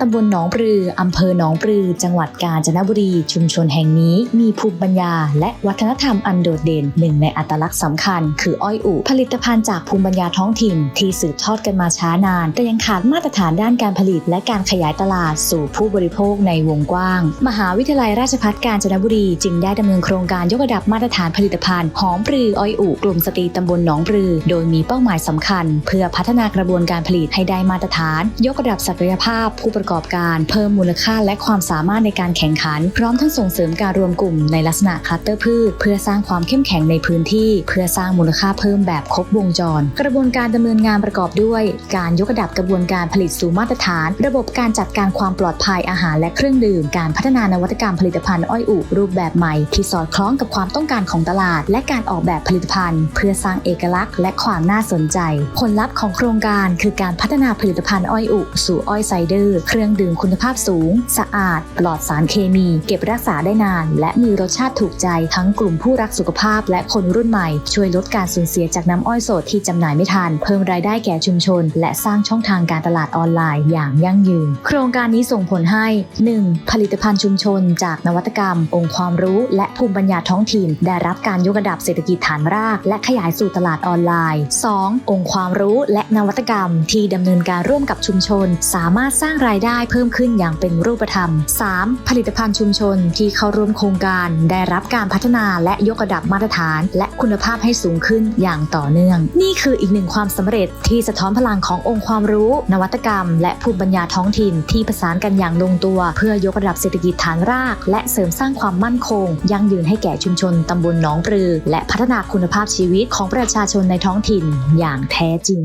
ตำบลหนองปลืออำเภอหนองปลือ จังหวัดกาญจนบุรี ชุมชนแห่งนี้มีภูมิปัญญา และวัฒนธรรมอันโดดเด่นหนึ่งในอัตลักษณ์สำคัญ คืออ้อยอุผลิตภัณฑ์จากภูมิปัญญาท้องถิ่น ที่สืบทอดกันมาช้านาน แต่ยังขาดมาตรฐานด้านการผลิต และการขยายตลาดสู่ผู้บริโภคในวงกว้าง มหาวิทยาลัยราชภัฏกาญจนบุรีจึงได้ดำเนินโครงการยกระดับมาตรฐานผลิตภัณฑ์หอมปลืออ้อยอุกลุ่มสตรีตำบลหนองปลือ โดยมีเป้าหมายสำคัญ เพื่อพัฒนากระบวนการผลิตให้ได้มาตรฐาน ยกระดับศักยภาพผู้ประกอบการ เพิ่มมูลค่าและความสามารถในการแข่งขัน พร้อมทั้งส่งเสริมการรวมกลุ่มในลักษณะคลัสเตอร์พืช เพื่อสร้างความเข้มแข็งในพื้นที่ เพื่อสร้างมูลค่าเพิ่มแบบครบวงจร กระบวนการดำเนินงานประกอบด้วย การยกระดับกระบวนการผลิตสู่มาตรฐาน ระบบการจัดการความปลอดภัยอาหารและเครื่องดื่ม การพัฒนานวัตกรรมผลิตภัณฑ์อ้อยอุรูปแบบใหม่ ที่สอดคล้องกับความต้องการของตลาด และการออกแบบผลิตภัณฑ์ เพื่อสร้างเอกลักษณ์ และความน่าสนใจ ผลลัพธ์ของโครงการคือการพัฒนาผลิตภัณฑ์อ้อยอุสู่อ้อยไซเดอร์เครื่องดื่มคุณภาพสูง สะอาด ปลอดสารเคมี เก็บรักษาได้นาน และมีรสชาติถูกใจทั้งกลุ่มผู้รักสุขภาพ และคนรุ่นใหม่ ช่วยลดการสูญเสียจากน้ำอ้อยสดที่จำหน่ายไม่ทัน เพิ่มรายได้แก่ชุมชน และสร้างช่องทางการตลาดออนไลน์อย่างยั่งยืน โครงการนี้ส่งผลให้ 1. ผลิตภัณฑ์ชุมชน จากนวัตกรรม องค์ความรู้ และภูมิปัญญาท้องถิ่น ได้รับการยกระดับเศรษฐกิจฐานราก และขยายสู่ตลาดออนไลน์ 2. องค์ความรู้และนวัตกรรม ที่ดำเนินการร่วมกับชุมชน สามารถสร้างรายได้เพิ่มขึ้นอย่างเป็นรูปธรรม 3. ผลิตภัณฑ์ชุมชนที่เข้าร่วมโครงการได้รับการพัฒนาและยกระดับมาตรฐาน และคุณภาพให้สูงขึ้นอย่างต่อเนื่อง นี่คืออีกหนึ่งความสำเร็จที่สะท้อนพลังขององค์ความรู้ นวัตกรรม และภูมิปัญญาท้องถิ่น ที่ประสานกันอย่างลงตัว เพื่อยกระดับเศรษฐกิจฐานราก และเสริมสร้างความมั่นคง ยั่งยืนให้แก่ชุมชนตำบลหนองปลือ และพัฒนาคุณภาพชีวิตของประชาชนในท้องถิ่นอย่างแท้จริง